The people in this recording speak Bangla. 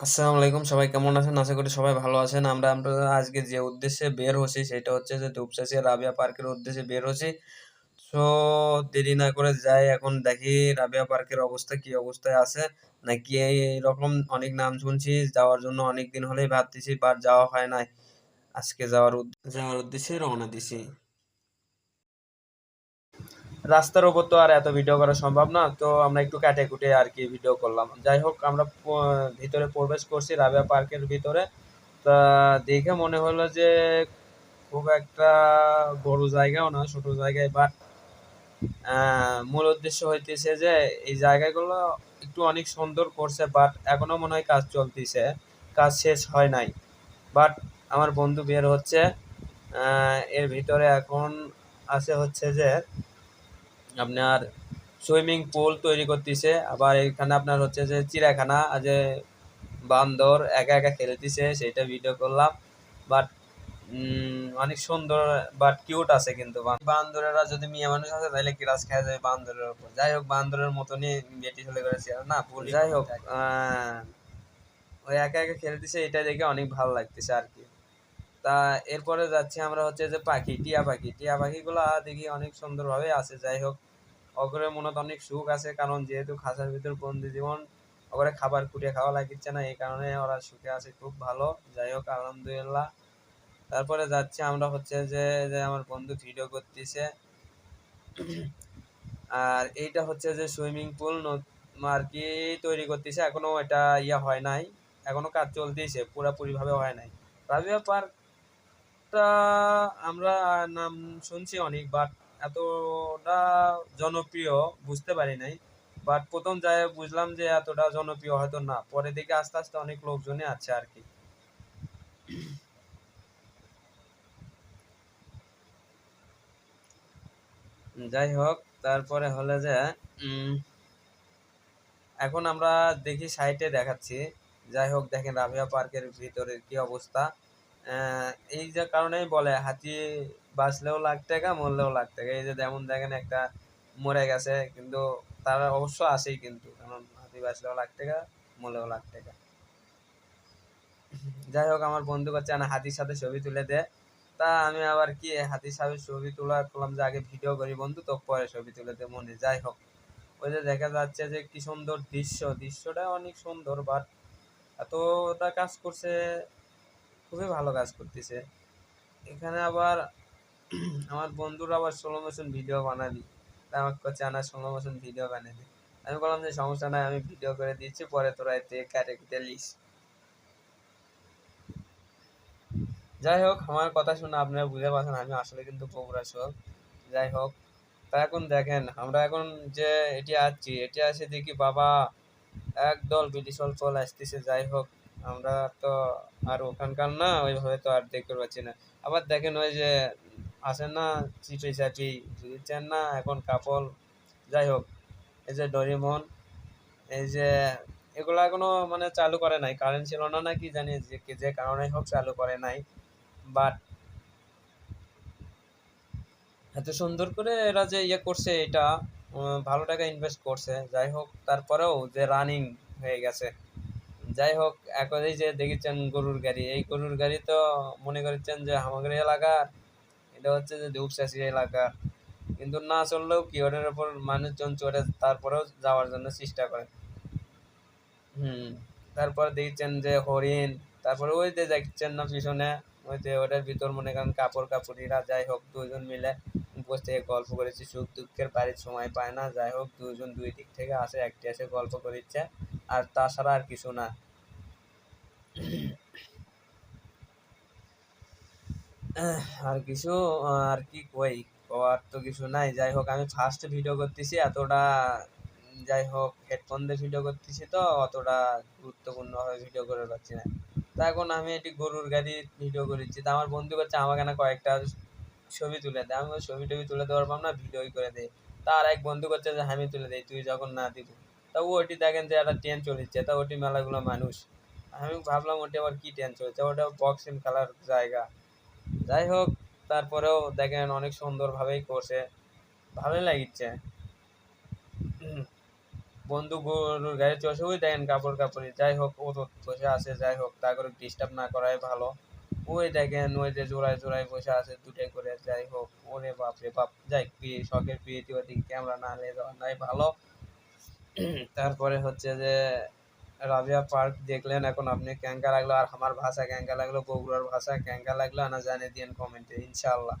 আসসালামু আলাইকুম সবাই কেমন আছেন? আশা করি সবাই ভালো আছেন। আমরা আমরা আজকে যে উদ্দেশ্যে বের হচ্ছি সেটা হচ্ছে যে দুপচাচিয়া রাবিয়া পার্কের উদ্দেশ্যে বের হচ্ছি। সো, দেরি না করে যাই, এখন দেখি রাবিয়া পার্কের অবস্থা, কি অবস্থায় আছে নাকি এইরকম অনেক নাম শুনছি, যাওয়ার জন্য অনেক দিন হলেই ভাবতেছি বাট যাওয়া হয় নাই। আজকে যাওয়ার যাওয়ার উদ্দেশ্যে রওনা দিছি। রাস্তার ওপর তো আর এত ভিডিও করা সম্ভব না, তো আমরা একটু কাটে কুটে আর কি ভিডিও করলাম। যাই হোক, আমরা ভিতরে প্রবেশ করছি রাবিয়া পার্কের ভিতরে। তা দেখে মনে হলো যে খুব একটা বড় জায়গাও না, ছোট জায়গায় বাট মূল উদ্দেশ্য হইতেছে যে এই জায়গাগুলো একটু অনেক সুন্দর করছে বাট এখনও মনে হয় কাজ চলতেছে, কাজ শেষ হয় নাই। বাট আমার বন্ধু বের হচ্ছে এর ভিতরে এখন আছে হচ্ছে যে আপনার সুইমিং পুল তৈরি করতেছে আবার এখানে আপনার হচ্ছে যে চিড়িয়াখানা যে বান্দর একা একা খেলতেছে সেটা ভিডিও করলাম। বাট অনেক সুন্দর বাট কিউট আছে কিন্তু বান্দরেরা যদি মেয়ে মানুষ আছে তাহলে কিরাস খাওয়া যায় বান্দরের উপর। যাই হোক বান্দরের মতনই বেটি চলে করেছে না পুল যাই হোক ওই একা একা খেলতেছে এটা দেখে অনেক ভালো লাগতেছে আর কি। তা এরপরে যাচ্ছি আমরা হচ্ছে যে পাখি, টিয়া পাখি। টিয়া পাখিগুলো দেখি অনেক সুন্দরভাবে আছে, যাই হোক। অগরের মনে তো অনেক সুখ আছে, কারণ যেহেতু খাঁচার ভিতর বন্দি জীবন, অগরে খাবার কুটিয়ে খাওয়া লাগিচ্ছে না, এই কারণে ওরা সুখে আছে, খুব ভালো। যাই হোক, আলহামদুলিল্লাহ। তারপরে যাচ্ছি আমরা হচ্ছে যে যে আমার বন্ধু ভিডিও করতেছে। আর এইটা হচ্ছে যে সুইমিং পুল আর কি তৈরি করতেছে, এখনও এটা ইয়া হয় নাই। এখনও কাজ চলতেছে পুরাপুরি ভাবে হয় নাই। রাবিয়া পার্কটা আমরা নাম শুনছি অনেক বাট এতটা জনপ্রিয় বুঝতে পারি নাই। বাট প্রথম যায় বুঝলাম যে এতটা জনপ্রিয় হয়তো না। পরে দেখে আস্তে আস্তে অনেক লোকজনই আছে আর কি। যাই হোক, তারপরে হলে যে এখন আমরা দেখি সাইটে দেখাচ্ছি। যাই হোক, দেখেন রাভিয়া পার্কের ভিতরের কি অবস্থা। এই যে কারণেই বলে, হাতি বাঁচলেও লাখ টাকা, মরলেও লাখ টাকা। এই যে যেমন দেখেন একটা মরে গেছে, কিন্তু তারা অবশ্য আসেই কিন্তু। কারণ হাতি বাঁচলেও লাখ টাকা, মরলেও লাখ টাকা। যাই হোক, আমার বন্ধু করছে না হাতির সাথে ছবি তুলে দে। তা আমি আবার কি, হাতির সাথে ছবি তোলা করলাম যে আগে ভিডিও করি বন্ধু, তো পরে ছবি তুলে দে মনে। যাই হোক, ওই যে দেখা যাচ্ছে যে কি সুন্দর দৃশ্য। দৃশ্যটা অনেক সুন্দর বাট এতটা কাজ করছে খুবই ভালো কাজ করতেছে। এখানে আবার আমার বন্ধুরা আবার স্লো মোশন ভিডিও বানাবি তা আমাকে করছে আনা স্লো মোশন ভিডিও বানিয়ে দে। আমি বললাম যে, সমস্যা নাই, আমি ভিডিও করে দিচ্ছি, পরে তোরা এতে কাটে কুটে লিস। যাই হোক, আমার কথা শুনে আপনারা বুঝে পাচ্ছেন আমি আসলে কিন্তু বগুড়া শোক যাই হোক, তা এখন দেখেন, আমরা এখন যে এটি আসছি, এটি আসে দেখি বাবা একদল ব্রিটিশ চলে আসতেছে। যাই হোক আমরা তো আর ওখানকার না, ওইভাবে তো আর দেখতে পাচ্ছি না। আবার দেখেন ওই যে আসেন না চিপি চাপি বুঝছেন না, এখন কাপল, যাই হোক, এই যে ডরিমন, এই যে এগুলো এখনও মানে চালু করে নাই। কারেন্ট ছিল না নাকি জানি যে যে কারণে হোক চালু করে নাই। বাট এত সুন্দর করে এরা যে ইয়ে করছে এটা ভালো টাকা ইনভেস্ট করছে। যাই হোক, তারপরেও যে রানিং হয়ে গেছে। যাই হোক, এখন এই যে দেখেছেন গরুর গাড়ি, এই গরুর গাড়ি তো মনে করছেন যে আমাদের এলাকা, এটা হচ্ছে যে ধূপচাষি এলাকা। কিন্তু না চললেও কি, ওটার উপর মানুষজন চড়ে তারপরেও যাওয়ার জন্য চেষ্টা করে। হুম, তারপর দেখছেন যে হরিণ, তারপরে ওই যে দেখছেন না পিছনে, ওই যে ওটার ভিতর মনে করেন কাপড় কাপড়িরা যাই হোক দুজন মিলে উপর থেকে গল্প করেছি, সুখ দুঃখের বাড়ির সময় পায় না। যাই হোক, দুজন দুই দিক থেকে আসে, একটি এসে গল্প করিচ্ছে, আর তাছাড়া আর কিছু না। আর কিছু আর কি কই? কওয়ার তো কিছু নাই। যাই হোক, আমি ফার্স্ট ভিডিও করতেছি, এতটা, যাই হোক হেডফোন দিয়ে ভিডিও করতেছি তো, অতটা গুরুত্বপূর্ণভাবে ভিডিও করে পাচ্ছি না। তা এখন আমি এটি গরুর গাড়ি ভিডিও করেছি তা আমার বন্ধু করছে আমাকে না কয়েকটা ছবি তুলে দে। আমি ছবি টবি তুলে দেওয়ার পারলাম না ভিডিওই করে দেয় তার এক বন্ধু করছে যে, আমি তুলে দেই, তুই যখন না দিবি। তা ওটি দেখেন যে, একটা ট্রেন চলেছে। তা ওটি মেলাগুলো মানুষ। আমি ভাবলাম ওটি আবার কি ট্রেন চলছে? ওটা বক্সিং খেলার জায়গা। যাই হোক, তারপরেও দেখেন অনেক সুন্দরভাবেই করছে। ভালোই লাগিচ্ছে বন্ধু গরুর গাড়ি চলছে ওই দেখেন কাপড় কাপড়ি যাই হোক, ও তো বসে আছে। যাই হোক, তা করে ডিস্টার্ব না করাই ভালো। ওই দেখেন, ওই যে জোড়ায় জোড়ায় বসে আছে, দুটাই করে, যাই হোক, ওরে বাপরে বাপ। যাই প্রিয় শখের প্রিয়তি ওদিকে ক্যামেরা না নিয়ে যাওয়া নাই, ভালো। তারপরে হচ্ছে যে, রাবিয়া পার্ক দেখলেন, এখন আপনি ক্যাঙ্কা লাগল, আর আমার ভাষা ক্যাঙ্কা লাগল, বগুড়ার ভাষা ক্যাঙ্কা লাগল না জানিয়ে দিয়েন কমেন্টে ইনশাআল্লাহ।